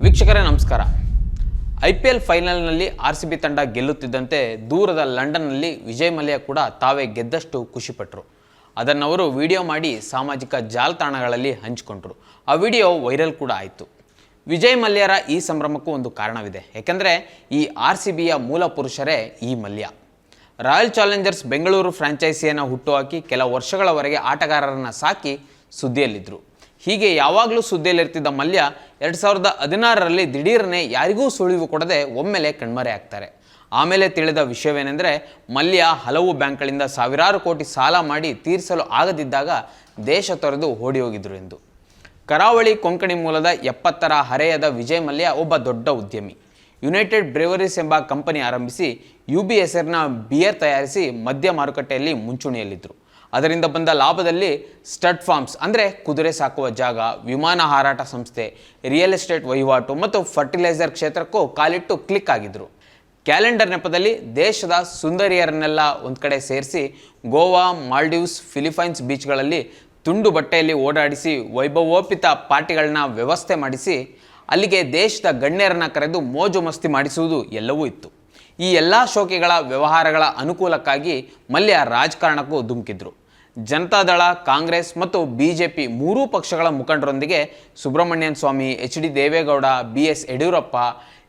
ವೀಕ್ಷಕರೇ, ನಮಸ್ಕಾರ. I P L ಫೈನಲ್ನಲ್ಲಿ ಆರ್ ಸಿ ಬಿ ತಂಡ ಗೆಲ್ಲುತ್ತಿದ್ದಂತೆ ದೂರದ ಲಂಡನ್ನಲ್ಲಿ ವಿಜಯ್ ಮಲ್ಯ ಕೂಡ ತಾವೇ ಗೆದ್ದಷ್ಟು ಖುಷಿಪಟ್ಟರು ಅದನ್ನು ಅವರು ವಿಡಿಯೋ ಮಾಡಿ ಸಾಮಾಜಿಕ ಜಾಲತಾಣಗಳಲ್ಲಿ ಹಂಚಿಕೊಂಡ್ರು. ಆ ವಿಡಿಯೋ ವೈರಲ್ ಕೂಡ ಆಯಿತು. ವಿಜಯ್ ಮಲ್ಯರ ಈ ಸಂಭ್ರಮಕ್ಕೂ ಒಂದು ಕಾರಣವಿದೆ. ಏಕೆಂದರೆ ಈ ಆರ್ ಸಿ ಬಿಯ ಮೂಲ ಪುರುಷರೇ ಈ ಮಲ್ಯ. ರಾಯಲ್ ಚಾಲೆಂಜರ್ಸ್ ಬೆಂಗಳೂರು ಫ್ರಾಂಚೈಸಿಯನ್ನು ಹುಟ್ಟುಹಾಕಿ ಕೆಲ ವರ್ಷಗಳವರೆಗೆ ಆಟಗಾರರನ್ನು ಸಾಕಿ ಸುದ್ದಿಯಲ್ಲಿದ್ದರು ಹೀಗೆ ಯಾವಾಗಲೂ ಸುದ್ದಿಯಲ್ಲಿರ್ತಿದ್ದ ಮಲ್ಯ ಎರಡು ಸಾವಿರದ ಹದಿನಾರರಲ್ಲಿ ದಿಢೀರನೆ ಯಾರಿಗೂ ಸುಳಿವು ಕೊಡದೆ ಒಮ್ಮೆಲೆ ಕಣ್ಮರೆ ಆಗ್ತಾರೆ. ಆಮೇಲೆ ತಿಳಿದ ವಿಷಯವೇನೆಂದರೆ, ಮಲ್ಯ ಹಲವು ಬ್ಯಾಂಕ್ಗಳಿಂದ ಸಾವಿರಾರು ಕೋಟಿ ಸಾಲ ಮಾಡಿ ತೀರಿಸಲು ಆಗದಿದ್ದಾಗ ದೇಶ ತೊರೆದು ಓಡಿ ಹೋಗಿದ್ರು ಎಂದು. ಕರಾವಳಿ ಕೊಂಕಣಿ ಮೂಲದ ಎಪ್ಪತ್ತರ ಹರೆಯದ ವಿಜಯ್ ಮಲ್ಯ ಒಬ್ಬ ದೊಡ್ಡ ಉದ್ಯಮಿ. ಯುನೈಟೆಡ್ ಬ್ರೇವರೀಸ್ ಎಂಬ ಕಂಪನಿ ಆರಂಭಿಸಿ, ಯು ಬಿ ಹೆಸರಿನ ಬಿಯರ್ ತಯಾರಿಸಿ ಮದ್ಯ ಮಾರುಕಟ್ಟೆಯಲ್ಲಿ ಮುಂಚೂಣಿಯಲ್ಲಿದ್ದರು ಅದರಿಂದ ಬಂದ ಲಾಭದಲ್ಲಿ ಸ್ಟಡ್ ಫಾರ್ಮ್ಸ್, ಅಂದರೆ ಕುದುರೆ ಸಾಕುವ ಜಾಗ, ವಿಮಾನ ಹಾರಾಟ ಸಂಸ್ಥೆ, ರಿಯಲ್ ಎಸ್ಟೇಟ್ ವಹಿವಾಟು ಮತ್ತು ಫರ್ಟಿಲೈಸರ್ ಕ್ಷೇತ್ರಕ್ಕೂ ಕಾಲಿಟ್ಟು ಕ್ಲಿಕ್ ಆಗಿದ್ದರು ಕ್ಯಾಲೆಂಡರ್ ನೆಪದಲ್ಲಿ ದೇಶದ ಸುಂದರಿಯರನ್ನೆಲ್ಲ ಒಂದು ಕಡೆ ಸೇರಿಸಿ ಗೋವಾ, ಮಾಲ್ಡೀವ್ಸ್, ಫಿಲಿಪೈನ್ಸ್ ಬೀಚ್ಗಳಲ್ಲಿ ತುಂಡು ಬಟ್ಟೆಯಲ್ಲಿ ಓಡಾಡಿಸಿ ವೈಭವೋಪಿತ ಪಾರ್ಟಿಗಳನ್ನ ವ್ಯವಸ್ಥೆ ಮಾಡಿಸಿ, ಅಲ್ಲಿಗೆ ದೇಶದ ಗಣ್ಯರನ್ನು ಕರೆದು ಮೋಜು ಮಸ್ತಿ ಮಾಡಿಸುವುದು ಎಲ್ಲವೂ ಇತ್ತು. ಈ ಎಲ್ಲ ಶೋಕಿಗಳ ವ್ಯವಹಾರಗಳ ಅನುಕೂಲಕ್ಕಾಗಿ ಮಲ್ಯ ರಾಜಕಾರಣಕ್ಕೂ ಧುಮುಕಿದ್ರು. ಜನತಾದಳ ಕಾಂಗ್ರೆಸ್ ಮತ್ತು ಬಿ ಜೆ ಪಿ ಮೂರೂ ಪಕ್ಷಗಳ ಮುಖಂಡರೊಂದಿಗೆ Subramanian Swamy, H D Deve Gowda, B S Yediyurappa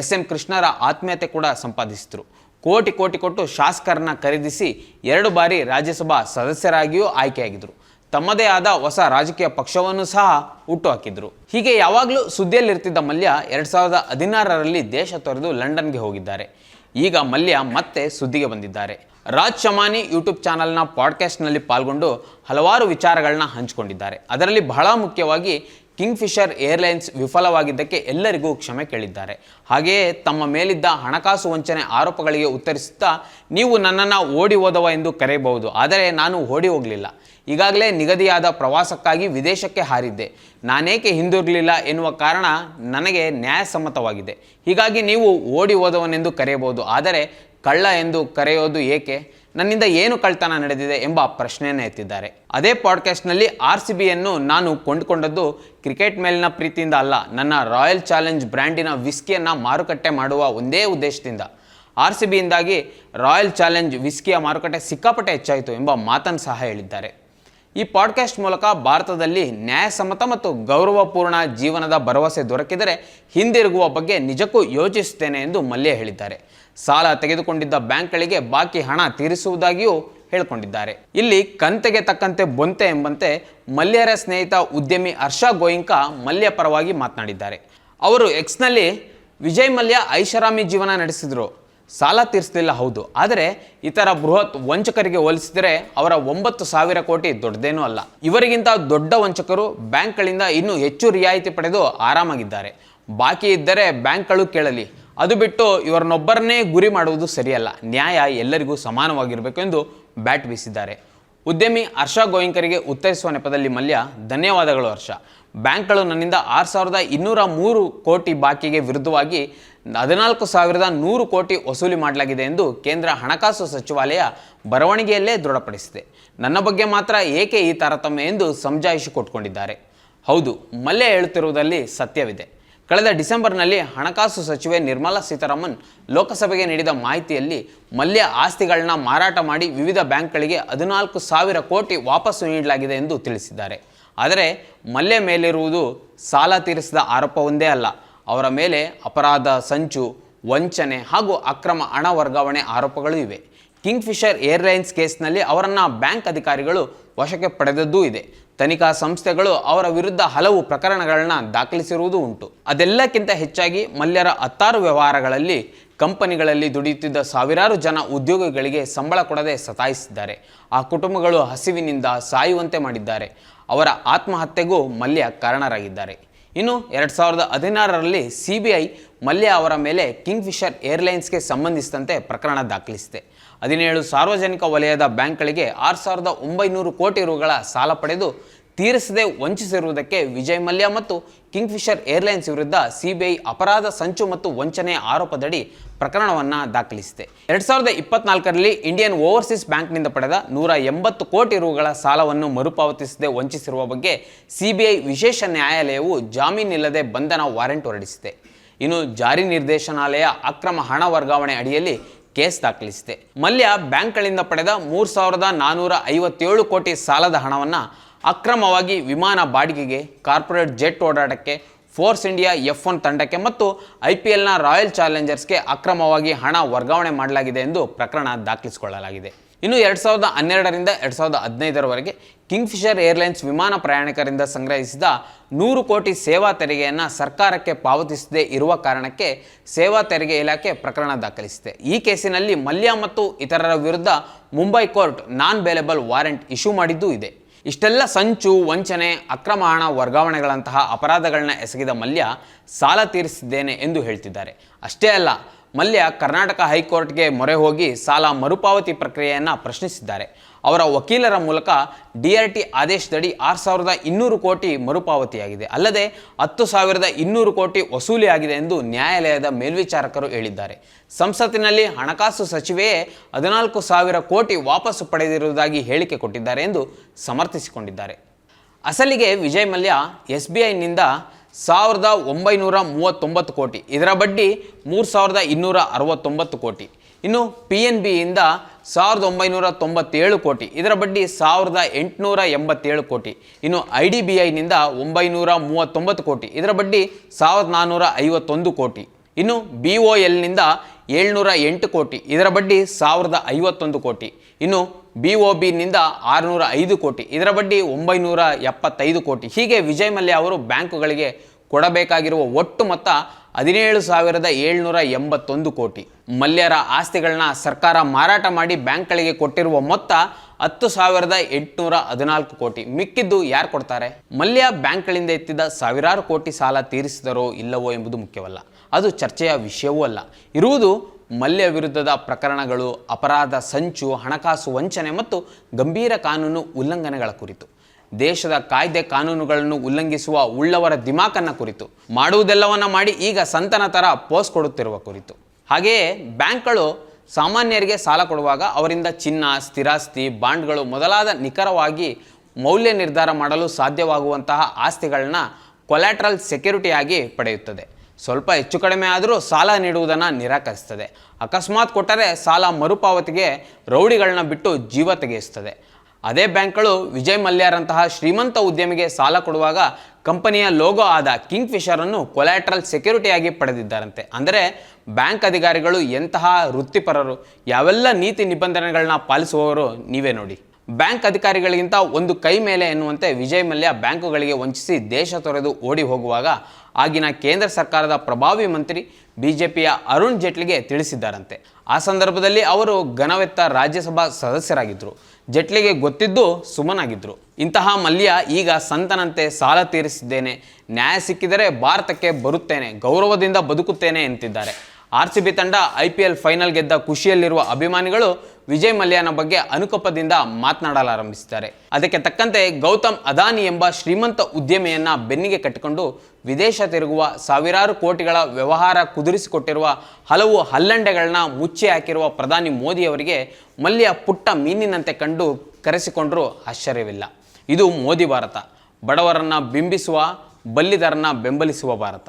S M ಕೃಷ್ಣರ ಆತ್ಮೀಯತೆ ಕೂಡ ಸಂಪಾದಿಸಿದರು. ಕೋಟಿ ಕೋಟಿ ಕೊಟ್ಟು ಶಾಸಕರನ್ನ ಖರೀದಿಸಿ ಎರಡು ಬಾರಿ ರಾಜ್ಯಸಭಾ ಸದಸ್ಯರಾಗಿಯೂ ಆಯ್ಕೆಯಾಗಿದ್ದರು ತಮ್ಮದೇ ಆದ ಹೊಸ ರಾಜಕೀಯ ಪಕ್ಷವನ್ನು ಸಹ ಹುಟ್ಟುಹಾಕಿದ್ರು. ಹೀಗೆ ಯಾವಾಗಲೂ ಸುದ್ದಿಯಲ್ಲಿರ್ತಿದ್ದ ಮಲ್ಯ ಎರಡು ಸಾವಿರದ ಹದಿನಾರರಲ್ಲಿ ದೇಶ ತೊರೆದು ಲಂಡನ್ಗೆ ಹೋಗಿದ್ದಾರೆ. ಈಗ ಮಲ್ಯ ಮತ್ತೆ ಸುದ್ದಿಗೆ ಬಂದಿದ್ದಾರೆ. ರಾಜ್ ಶಮಾನಿ ಯೂಟ್ಯೂಬ್ ಚಾನಲ್ನ ಪಾಡ್ಕಾಸ್ಟ್ನಲ್ಲಿ ಪಾಲ್ಗೊಂಡು ಹಲವಾರು ವಿಚಾರಗಳನ್ನ ಹಂಚಿಕೊಂಡಿದ್ದಾರೆ. ಅದರಲ್ಲಿ ಬಹಳ ಮುಖ್ಯವಾಗಿ ಕಿಂಗ್ ಫಿಶರ್ ಏರ್ಲೈನ್ಸ್ ವಿಫಲವಾಗಿದ್ದಕ್ಕೆ ಎಲ್ಲರಿಗೂ ಕ್ಷಮೆ ಕೇಳಿದ್ದಾರೆ. ಹಾಗೆಯೇ ತಮ್ಮ ಮೇಲಿದ್ದ ಹಣಕಾಸು ವಂಚನೆ ಆರೋಪಗಳಿಗೆ ಉತ್ತರಿಸುತ್ತಾ, ನೀವು ನನ್ನನ್ನು ಓಡಿ ಹೋದವ ಎಂದು ಕರೆಯಬಹುದು, ಆದರೆ ನಾನು ಓಡಿ ಹೋಗಲಿಲ್ಲ. ಈಗಾಗಲೇ ನಿಗದಿಯಾದ ಪ್ರವಾಸಕ್ಕಾಗಿ ವಿದೇಶಕ್ಕೆ ಹಾರಿದ್ದೆ. ನಾನೇಕೆ ಹಿಂದಿರಲಿಲ್ಲ ಎನ್ನುವ ಕಾರಣ ನನಗೆ ನ್ಯಾಯಸಮ್ಮತವಾಗಿದೆ. ಹೀಗಾಗಿ ನೀವು ಓಡಿ ಹೋದವನೆಂದು ಕರೆಯಬಹುದು, ಆದರೆ ಕಳ್ಳ ಎಂದು ಕರೆಯೋದು ಏಕೆ? ನನ್ನಿಂದ ಏನು ಕಳ್ತನ ನಡೆದಿದೆ ಎಂಬ ಪ್ರಶ್ನೆಯನ್ನು ಎತ್ತಿದ್ದಾರೆ. ಅದೇ ಪಾಡ್ಕಾಸ್ಟ್ನಲ್ಲಿ ಆರ್ ಸಿ ಬಿಯನ್ನು ನಾನು ಕೊಂಡುಕೊಂಡದ್ದು ಕ್ರಿಕೆಟ್ ಮೇಲಿನ ಪ್ರೀತಿಯಿಂದ ಅಲ್ಲ, ನನ್ನ ರಾಯಲ್ ಚಾಲೆಂಜ್ ಬ್ರ್ಯಾಂಡಿನ ವಿಸ್ಕಿಯನ್ನು ಮಾರುಕಟ್ಟೆ ಮಾಡುವ ಒಂದೇ ಉದ್ದೇಶದಿಂದ. ಆರ್ ಸಿ ಬಿಯಿಂದಾಗಿ ರಾಯಲ್ ಚಾಲೆಂಜ್ ವಿಸ್ಕಿಯ ಮಾರುಕಟ್ಟೆ ಸಿಕ್ಕಾಪಟ್ಟೆ ಹೆಚ್ಚಾಯಿತು ಎಂಬ ಮಾತನ್ನು ಸಹ ಹೇಳಿದ್ದಾರೆ. ಈ ಪಾಡ್ಕಾಸ್ಟ್ ಮೂಲಕ ಭಾರತದಲ್ಲಿ ನ್ಯಾಯಸಮ್ಮತ ಮತ್ತು ಗೌರವಪೂರ್ಣ ಜೀವನದ ಭರವಸೆ ದೊರಕಿದರೆ ಹಿಂದಿರುಗುವ ಬಗ್ಗೆ ನಿಜಕ್ಕೂ ಯೋಚಿಸುತ್ತೇನೆ ಎಂದು ಮಲ್ಯ ಹೇಳಿದ್ದಾರೆ. ಸಾಲ ತೆಗೆದುಕೊಂಡಿದ್ದ ಬ್ಯಾಂಕ್ಗಳಿಗೆ ಬಾಕಿ ಹಣ ತೀರಿಸುವುದಾಗಿಯೂ ಹೇಳಿಕೊಂಡಿದ್ದಾರೆ. ಇಲ್ಲಿ ಕಂತೆಗೆ ತಕ್ಕಂತೆ ಬೊಂತೆ ಎಂಬಂತೆ ಮಲ್ಯರ ಸ್ನೇಹಿತ ಉದ್ಯಮಿ ಹರ್ಷ ಗೋಯಿಂಕಾ ಮಲ್ಯ ಪರವಾಗಿ ಮಾತನಾಡಿದ್ದಾರೆ. ಅವರು ಎಕ್ಸ್ನಲ್ಲಿ ವಿಜಯ್ ಮಲ್ಯ, ಐಷಾರಾಮಿ ಜೀವನ ನಡೆಸಿದರು. ಸಾಲ ತೀರಿಸಲಿಲ್ಲ ಹೌದು, ಆದರೆ ಇತರ ಬೃಹತ್ ವಂಚಕರಿಗೆ ಹೋಲಿಸಿದರೆ ಅವರ ಒಂಬತ್ತು ಸಾವಿರ ಕೋಟಿ ದೊಡ್ಡದೇನೂ ಅಲ್ಲ. ಇವರಿಗಿಂತ ದೊಡ್ಡ ವಂಚಕರು ಬ್ಯಾಂಕ್ಗಳಿಂದ ಇನ್ನೂ ಹೆಚ್ಚು ರಿಯಾಯಿತಿ ಪಡೆದು ಆರಾಮಾಗಿದ್ದಾರೆ. ಬಾಕಿ ಇದ್ದರೆ ಬ್ಯಾಂಕ್ಗಳು ಕೇಳಲಿ. ಅದು ಬಿಟ್ಟು ಇವರನ್ನೊಬ್ಬರನ್ನೇ ಗುರಿ ಮಾಡುವುದು ಸರಿಯಲ್ಲ. ನ್ಯಾಯ ಎಲ್ಲರಿಗೂ ಸಮಾನವಾಗಿರಬೇಕು ಎಂದು ಬ್ಯಾಟ್ ಬೀಸಿದ್ದಾರೆ. ಉದ್ಯಮಿ ಹರ್ಷ ಗೋಯಿಂಕರಿಗೆ ಉತ್ತರಿಸುವ ನೆಪದಲ್ಲಿ ಮಲ್ಯ, ಧನ್ಯವಾದಗಳು ಹರ್ಷ. ಬ್ಯಾಂಕ್ಗಳು ನನ್ನಿಂದ ಆರು ಸಾವಿರದ ಇನ್ನೂರ ಮೂರು ಕೋಟಿ ಬಾಕಿಗೆ ವಿರುದ್ಧವಾಗಿ ಹದಿನಾಲ್ಕು ಸಾವಿರದ ನೂರು ಕೋಟಿ ವಸೂಲಿ ಮಾಡಲಾಗಿದೆ ಎಂದು ಕೇಂದ್ರ ಹಣಕಾಸು ಸಚಿವಾಲಯ ಬರವಣಿಗೆಯಲ್ಲೇ ದೃಢಪಡಿಸಿದೆ. ನನ್ನ ಬಗ್ಗೆ ಮಾತ್ರ ಏಕೆ ಈ ತಾರತಮ್ಯ ಎಂದು ಸಮಜಾಯಿಷಿ ಕೊಟ್ಕೊಂಡಿದ್ದಾರೆ. ಹೌದು, ಮಲ್ಯ ಹೇಳುತ್ತಿರುವುದರಲ್ಲಿ ಸತ್ಯವಿದೆ. ಕಳೆದ ಡಿಸೆಂಬರ್ನಲ್ಲಿ ಹಣಕಾಸು ಸಚಿವೆ ನಿರ್ಮಲಾ ಸೀತಾರಾಮನ್ ಲೋಕಸಭೆಗೆ ನೀಡಿದ ಮಾಹಿತಿಯಲ್ಲಿ ಮಲ್ಯ ಆಸ್ತಿಗಳನ್ನ ಮಾರಾಟ ಮಾಡಿ ವಿವಿಧ ಬ್ಯಾಂಕ್ಗಳಿಗೆ ಹದಿನಾಲ್ಕು ಸಾವಿರ ಕೋಟಿ ವಾಪಸ್ಸು ನೀಡಲಾಗಿದೆ ಎಂದು ತಿಳಿಸಿದ್ದಾರೆ. ಆದರೆ ಮಲ್ಯ ಮೇಲಿರುವುದು ಸಾಲ ತೀರಿಸಿದ ಆರೋಪ ಒಂದೇ ಅಲ್ಲ. ಅವರ ಮೇಲೆ ಅಪರಾಧ, ಸಂಚು, ವಂಚನೆ ಹಾಗೂ ಅಕ್ರಮ ಹಣ ವರ್ಗಾವಣೆ ಆರೋಪಗಳು ಇವೆ. ಕಿಂಗ್ಫಿಷರ್ ಏರ್ಲೈನ್ಸ್ ಕೇಸ್ನಲ್ಲಿ ಅವರನ್ನು ಬ್ಯಾಂಕ್ ಅಧಿಕಾರಿಗಳು ವಶಕ್ಕೆ ಪಡೆದದ್ದೂ ಇದೆ. ತನಿಖಾ ಸಂಸ್ಥೆಗಳು ಅವರ ವಿರುದ್ಧ ಹಲವು ಪ್ರಕರಣಗಳನ್ನು ದಾಖಲಿಸಿರುವುದು ಉಂಟು. ಅದೆಲ್ಲಕ್ಕಿಂತ ಹೆಚ್ಚಾಗಿ ಮಲ್ಯರ ಹತ್ತಾರು ವ್ಯವಹಾರಗಳಲ್ಲಿ ಕಂಪನಿಗಳಲ್ಲಿ ದುಡಿಯುತ್ತಿದ್ದ ಸಾವಿರಾರು ಜನ ಉದ್ಯೋಗಿಗಳಿಗೆ ಸಂಬಳ ಕೊಡದೆ ಸತಾಯಿಸಿದ್ದಾರೆ. ಆ ಕುಟುಂಬಗಳು ಹಸಿವಿನಿಂದ ಸಾಯುವಂತೆ ಮಾಡಿದ್ದಾರೆ. ಅವರ ಆತ್ಮಹತ್ಯೆಗೂ ಮಲ್ಯ ಕಾರಣರಾಗಿದ್ದಾರೆ. ಇನ್ನು ಎರಡು ಸಾವಿರದ ಹದಿನಾರರಲ್ಲಿ ಸಿ ಬಿ ಐ ಮಲ್ಯ ಅವರ ಮೇಲೆ ಕಿಂಗ್ಫಿಷರ್ ಏರ್ಲೈನ್ಸ್ಗೆ ಸಂಬಂಧಿಸಿದಂತೆ ಪ್ರಕರಣ ದಾಖಲಿಸಿದೆ. ಹದಿನೇಳು ಸಾರ್ವಜನಿಕ ವಲಯದ ಬ್ಯಾಂಕ್ಗಳಿಗೆ ಆರು ಸಾವಿರದ ಒಂಬೈನೂರು ಕೋಟಿ ರುಗಳ ಸಾಲ ಪಡೆದು ತೀರಿಸದೆ ವಂಚಿಸಿರುವುದಕ್ಕೆ ವಿಜಯ್ ಮಲ್ಯ ಮತ್ತು ಕಿಂಗ್ಫಿಷರ್ ಏರ್ಲೈನ್ಸ್ ವಿರುದ್ಧ ಸಿಬಿಐ ಅಪರಾಧ ಸಂಚು ಮತ್ತು ವಂಚನೆ ಆರೋಪದಡಿ ಪ್ರಕರಣವನ್ನು ದಾಖಲಿಸಿದೆ. ಎರಡು ಸಾವಿರದ ಇಪ್ಪತ್ನಾಲ್ಕರಲ್ಲಿ ಇಂಡಿಯನ್ ಓವರ್ಸೀಸ್ ಬ್ಯಾಂಕ್ನಿಂದ ಪಡೆದ ನೂರ ಎಂಬತ್ತು ಕೋಟಿ ರುಗಳ ಸಾಲವನ್ನು ಮರುಪಾವತಿಸದೆ ವಂಚಿಸಿರುವ ಬಗ್ಗೆ ಸಿಬಿಐ ವಿಶೇಷ ನ್ಯಾಯಾಲಯವು ಜಾಮೀನಿಲ್ಲದೆ ಬಂಧನ ವಾರೆಂಟ್ ಹೊರಡಿಸಿದೆ. ಇನ್ನು ಜಾರಿ ನಿರ್ದೇಶನಾಲಯ ಅಕ್ರಮ ಹಣ ವರ್ಗಾವಣೆ ಅಡಿಯಲ್ಲಿ ಕೇಸ್ ದಾಖಲಿಸಿದೆ. ಮಲ್ಯ ಬ್ಯಾಂಕ್ಗಳಿಂದ ಪಡೆದ ಮೂರು ಸಾವಿರದ ನಾನ್ನೂರ ಐವತ್ತೇಳು ಕೋಟಿ ಸಾಲದ ಹಣವನ್ನು ಅಕ್ರಮವಾಗಿ ವಿಮಾನ ಬಾಡಿಗೆಗೆ, ಕಾರ್ಪೊರೇಟ್ ಜೆಟ್ ಓಡಾಟಕ್ಕೆ, ಫೋರ್ಸ್ ಇಂಡಿಯಾ ಎಫ್ ಒನ್ ತಂಡಕ್ಕೆ ಮತ್ತು ಐ ಪಿ ಎಲ್ನ ರಾಯಲ್ ಚಾಲೆಂಜರ್ಸ್ಗೆ ಅಕ್ರಮವಾಗಿ ಹಣ ವರ್ಗಾವಣೆ ಮಾಡಲಾಗಿದೆ ಎಂದು ಪ್ರಕರಣ ದಾಖಲಿಸಿಕೊಳ್ಳಲಾಗಿದೆ. ಇನ್ನು ಎರಡು ಸಾವಿರದ ಹನ್ನೆರಡರಿಂದ ಎರಡು ಸಾವಿರದ ಹದಿನೈದರವರೆಗೆ ಕಿಂಗ್ಫಿಷರ್ ಏರ್ಲೈನ್ಸ್ ವಿಮಾನ ಪ್ರಯಾಣಿಕರಿಂದ ಸಂಗ್ರಹಿಸಿದ ನೂರು ಕೋಟಿ ಸೇವಾ ತೆರಿಗೆಯನ್ನು ಸರ್ಕಾರಕ್ಕೆ ಪಾವತಿಸದೇ ಇರುವ ಕಾರಣಕ್ಕೆ ಸೇವಾ ತೆರಿಗೆ ಇಲಾಖೆ ಪ್ರಕರಣ ದಾಖಲಿಸಿದೆ. ಈ ಕೇಸಿನಲ್ಲಿ ಮಲ್ಯ ಮತ್ತು ಇತರರ ವಿರುದ್ಧ Mumbai court non bailable warrant issue ಮಾಡಿದ್ದೂ ಇದೆ. ಇಷ್ಟೆಲ್ಲ ಸಂಚು, ವಂಚನೆ, ಅಕ್ರಮ ಹಣ ವರ್ಗಾವಣೆಗಳಂತಹ ಅಪರಾಧಗಳನ್ನ ಎಸಗಿದ ಮಲ್ಯ ಸಾಲ ತೀರಿಸಿದ್ದೇನೆ ಎಂದು ಹೇಳ್ತಿದ್ದಾರೆ. ಅಷ್ಟೇ ಅಲ್ಲ ಮಲ್ಯ ಕರ್ನಾಟಕ ಹೈಕೋರ್ಟ್ಗೆ ಮೊರೆ ಹೋಗಿ ಸಾಲ ಮರುಪಾವತಿ ಪ್ರಕ್ರಿಯೆಯನ್ನು ಪ್ರಶ್ನಿಸಿದ್ದಾರೆ. ಅವರ ವಕೀಲರ ಮೂಲಕ ಡಿ ಆರ್ ಟಿ ಆದೇಶದಡಿ ಆರು ಸಾವಿರದ ಇನ್ನೂರು ಕೋಟಿ ಮರುಪಾವತಿಯಾಗಿದೆ. ಅಲ್ಲದೆ ಹತ್ತು ಸಾವಿರದ ಇನ್ನೂರು ಕೋಟಿ ವಸೂಲಿಯಾಗಿದೆ ಎಂದು ನ್ಯಾಯಾಲಯದ ಮೇಲ್ವಿಚಾರಕರು ಹೇಳಿದ್ದಾರೆ. ಸಂಸತ್ತಿನಲ್ಲಿ ಹಣಕಾಸು ಸಚಿವೆಯೇ ಹದಿನಾಲ್ಕು ಸಾವಿರ ಕೋಟಿ ವಾಪಸ್ಸು ಪಡೆದಿರುವುದಾಗಿ ಹೇಳಿಕೆ ಕೊಟ್ಟಿದ್ದಾರೆ ಎಂದು ಸಮರ್ಥಿಸಿಕೊಂಡಿದ್ದಾರೆ. ಅಸಲಿಗೆ ವಿಜಯ್ ಮಲ್ಯ ಎಸ್ ಬಿ ಐನಿಂದ ಸಾವಿರದ ಒಂಬೈನೂರ ಮೂವತ್ತೊಂಬತ್ತು ಕೋಟಿ. ಇದರ ಬಡ್ಡಿ ಮೂರು ಸಾವಿರದ ಇನ್ನೂರ ಅರವತ್ತೊಂಬತ್ತು ಕೋಟಿ. ಇನ್ನು ಪಿ ಎನ್ ಬಿಯಿಂದ ಸಾವಿರದ ಒಂಬೈನೂರ ತೊಂಬತ್ತೇಳು ಕೋಟಿ. ಇದರ ಬಡ್ಡಿ ಸಾವಿರದ ಎಂಟುನೂರ ಎಂಬತ್ತೇಳು ಕೋಟಿ. ಇನ್ನು ಐ ಡಿ ಬಿ ಐನಿಂದ ಒಂಬೈನೂರ ಮೂವತ್ತೊಂಬತ್ತು ಕೋಟಿ. ಇದರ ಬಡ್ಡಿ ಸಾವಿರದ ನಾನ್ನೂರ ಐವತ್ತೊಂದು ಕೋಟಿ. ಇನ್ನು ಬಿ ಒ ಎಲ್ನಿಂದ ಏಳ್ನೂರ ಎಂಟು ಕೋಟಿ. ಇದರ ಬಡ್ಡಿ ಸಾವಿರದ ಐವತ್ತೊಂದು ಕೋಟಿ. ಇನ್ನು ಬಿ ಒ ಬಿನಿಂದ ಆರುನೂರ ಐದು ಕೋಟಿ. ಇದರ ಬಡ್ಡಿ ಒಂಬೈನೂರ ಎಪ್ಪತ್ತೈದು ಕೋಟಿ. ಹೀಗೆ ವಿಜಯ್ ಮಲ್ಯ ಅವರು ಬ್ಯಾಂಕುಗಳಿಗೆ ಕೊಡಬೇಕಾಗಿರುವ ಒಟ್ಟು ಮೊತ್ತ ಹದಿನೇಳು ಸಾವಿರದ ಏಳ್ನೂರ ಎಂಬತ್ತೊಂದು ಕೋಟಿ. ಮಲ್ಯರ ಆಸ್ತಿಗಳನ್ನ ಸರ್ಕಾರ ಮಾರಾಟ ಮಾಡಿ ಬ್ಯಾಂಕ್ಗಳಿಗೆ ಕೊಟ್ಟಿರುವ ಮೊತ್ತ ಹತ್ತು ಸಾವಿರದ ಎಂಟುನೂರ ಹದಿನಾಲ್ಕು ಕೋಟಿ. ಮಿಕ್ಕಿದ್ದು ಯಾರು ಕೊಡ್ತಾರೆ? ಮಲ್ಯ ಬ್ಯಾಂಕ್ಗಳಿಂದ ಎತ್ತಿದ ಸಾವಿರಾರು ಕೋಟಿ ಸಾಲ ತೀರಿಸಿದರೋ ಇಲ್ಲವೋ ಎಂಬುದು ಮುಖ್ಯವಲ್ಲ. ಅದು ಚರ್ಚೆಯ ವಿಷಯವೂ ಅಲ್ಲ. ಇರುವುದು ಮಲ್ಯ ವಿರುದ್ಧದ ಪ್ರಕರಣಗಳು, ಅಪರಾಧ, ಸಂಚು, ಹಣಕಾಸು ವಂಚನೆ ಮತ್ತು ಗಂಭೀರ ಕಾನೂನು ಉಲ್ಲಂಘನೆಗಳ ಕುರಿತು. ದೇಶದ ಕಾಯ್ದೆ ಕಾನೂನುಗಳನ್ನು ಉಲ್ಲಂಘಿಸುವ ಉಳ್ಳವರ ದಿಮಾಕನ್ನ ಕುರಿತು. ಮಾಡುವುದೆಲ್ಲವನ್ನ ಮಾಡಿ ಈಗ ಸಂತನ ಥರ ಪೋಸ್ ಕೊಡುತ್ತಿರುವ ಕುರಿತು. ಹಾಗೆಯೇ ಬ್ಯಾಂಕ್ಗಳು ಸಾಮಾನ್ಯರಿಗೆ ಸಾಲ ಕೊಡುವಾಗ ಅವರಿಂದ ಚಿನ್ನ, ಸ್ಥಿರಾಸ್ತಿ, ಬಾಂಡ್ಗಳು ಮೊದಲಾದ ನಿಖರವಾಗಿ ಮೌಲ್ಯ ನಿರ್ಧಾರ ಮಾಡಲು ಸಾಧ್ಯವಾಗುವಂತಹ ಆಸ್ತಿಗಳನ್ನ ಕೊಲ್ಯಾಟ್ರಲ್ ಸೆಕ್ಯೂರಿಟಿಯಾಗಿ ಪಡೆಯುತ್ತದೆ. ಸ್ವಲ್ಪ ಹೆಚ್ಚು ಕಡಿಮೆ ಆದರೂ ಸಾಲ ನೀಡುವುದನ್ನು ನಿರಾಕರಿಸ್ತದೆ ಅಕಸ್ಮಾತ್ ಕೊಟ್ಟರೆ ಸಾಲ ಮರುಪಾವತಿಗೆ ರೌಡಿಗಳನ್ನ ಬಿಟ್ಟು ಜೀವ ತೆಗೆಯಿಸ್ತದೆ ಅದೇ ಬ್ಯಾಂಕ್ಗಳು ವಿಜಯ್ ಮಲ್ಯರಂತಹ ಶ್ರೀಮಂತ ಉದ್ಯಮಿಗೆ ಸಾಲ ಕೊಡುವಾಗ ಕಂಪನಿಯ ಲೋಗೋ ಆದ ಕಿಂಗ್ ಫಿಶರನ್ನು ಕೊಲ್ಯಾಟ್ರಲ್ ಸೆಕ್ಯೂರಿಟಿಯಾಗಿ ಪಡೆದಿದ್ದಾರಂತೆ. ಅಂದರೆ ಬ್ಯಾಂಕ್ ಅಧಿಕಾರಿಗಳು ಎಂತಹ ವೃತ್ತಿಪರರು, ಯಾವೆಲ್ಲ ನೀತಿ ನಿಬಂಧನೆಗಳನ್ನ ಪಾಲಿಸುವವರು ನೀವೇ ನೋಡಿ. ಬ್ಯಾಂಕ್ ಅಧಿಕಾರಿಗಳಿಗಿಂತ ಒಂದು ಕೈ ಮೇಲೆ ಎನ್ನುವಂತೆ ವಿಜಯ್ ಮಲ್ಯ ಬ್ಯಾಂಕುಗಳಿಗೆ ವಂಚಿಸಿ ದೇಶ ತೊರೆದು ಓಡಿ ಹೋಗುವಾಗ ಆಗಿನ ಕೇಂದ್ರ ಸರ್ಕಾರದ ಪ್ರಭಾವಿ ಮಂತ್ರಿ ಬಿಜೆಪಿಯ ಅರುಣ್ ಜೇಟ್ಲಿಗೆ ತಿಳಿಸಿದ್ದಾರಂತೆ. ಆ ಸಂದರ್ಭದಲ್ಲಿ ಅವರು ಘನವೆತ್ತ ರಾಜ್ಯಸಭಾ ಸದಸ್ಯರಾಗಿದ್ದರು. ಜೇಟ್ಲಿಗೆ ಗೊತ್ತಿದ್ದು ಸುಮನಾಗಿದ್ದರು ಇಂತಹ ಮಲ್ಯ ಈಗ ಸಂತನಂತೆ ಸಾಲ ತೀರಿಸಿದ್ದೇನೆ. ನ್ಯಾಯ ಸಿಕ್ಕಿದರೆ ಭಾರತಕ್ಕೆ ಬರುತ್ತೇನೆ, ಗೌರವದಿಂದ ಬದುಕುತ್ತೇನೆ ಎಂತಿದ್ದಾರೆ. ಆರ್ ಸಿ ಬಿ ತಂಡ ಐ ಪಿ ಎಲ್ ಫೈನಲ್ ಗೆದ್ದ ಖುಷಿಯಲ್ಲಿರುವ ಅಭಿಮಾನಿಗಳು ವಿಜಯ್ ಮಲ್ಯನ ಬಗ್ಗೆ ಅನುಕಂಪದಿಂದ ಮಾತನಾಡಲಾರಂಭಿಸಿದ್ದಾರೆ. ಅದಕ್ಕೆ ತಕ್ಕಂತೆ ಗೌತಮ್ ಅದಾನಿ ಎಂಬ ಶ್ರೀಮಂತ ಉದ್ಯಮಿಯನ್ನ ಬೆನ್ನಿಗೆ ಕಟ್ಟಿಕೊಂಡು ವಿದೇಶ ತಿರುಗುವ ಸಾವಿರಾರು ಕೋಟಿಗಳ ವ್ಯವಹಾರ ಕುದುರಿಸಿಕೊಟ್ಟಿರುವ ಹಲವು ಹಲ್ಲಂಡೆಗಳನ್ನ ಮುಚ್ಚಿ ಹಾಕಿರುವ ಪ್ರಧಾನಿ ಮೋದಿಯವರಿಗೆ ಮಲ್ಯ ಪುಟ್ಟ ಮೀನಿನಂತೆ ಕಂಡು ಕರೆಸಿಕೊಂಡರೂ ಆಶ್ಚರ್ಯವಿಲ್ಲ. ಇದು ಮೋದಿ ಭಾರತ. ಬಡವರನ್ನ ಬಿಂಬಿಸುವ, ಬಲ್ಲಿದರನ್ನ ಬೆಂಬಲಿಸುವ ಭಾರತ.